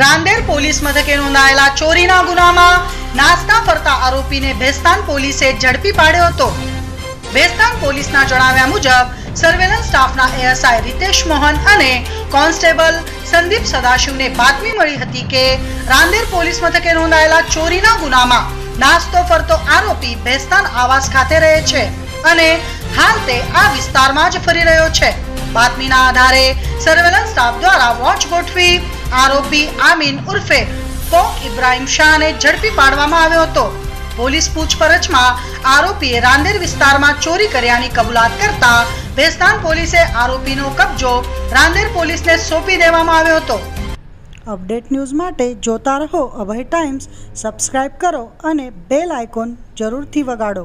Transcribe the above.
Rander police મથકે નોંધાયેલા ચોરીના ગુનામાં નાસ્તા ફરતા આરોપીને ભેસ્તાન પોલીસે ઝડપી પાડ્યો હતો. ભેસ્તાન પોલીસના જણાવ્યા મુજબ સર્વેલન્સ સ્ટાફના એએસઆઈ રીતેશ મોહન અને કોન્સ્ટેબલ સંદીપ સદાશિવને બાતમી મળી હતી કે, રાંદેર પોલીસ મથકે નોંધાયેલા ચોરીના ગુનામાં નાસ્તો ફરતો આરોપી ભેસ્તાન આવાસ ખાતે રહે છે અને હાલ તે આ વિસ્તારમાં જ ફરી રહ્યો છે. બાતમીના આધારે સર્વેલન્સ સ્ટાફ દ્વારા વોચ ગોઠવી આરોપી આમીન ઉર્ફે. કોક ઇબ્રાહિમ શાહને ઝડપી પાડવામાં આવ્યો હતો. પોલીસ પૂછપરછમાં આરોપીએ રાંદેર વિસ્તારમાં ચોરી કર્યાની કબૂલાત કરતા ભેસ્તાન પોલીસે આરોપીનો કબજો રાંદેર પોલીસને સોંપી દેવામાં આવ્યો હતો. અપડેટ ન્યૂઝ માટે જોતા રહો અભય ટાઈમ્સ સબસ્ક્રાઇબ કરો અને બેલ આઇકોન જરૂરથી વગાડો.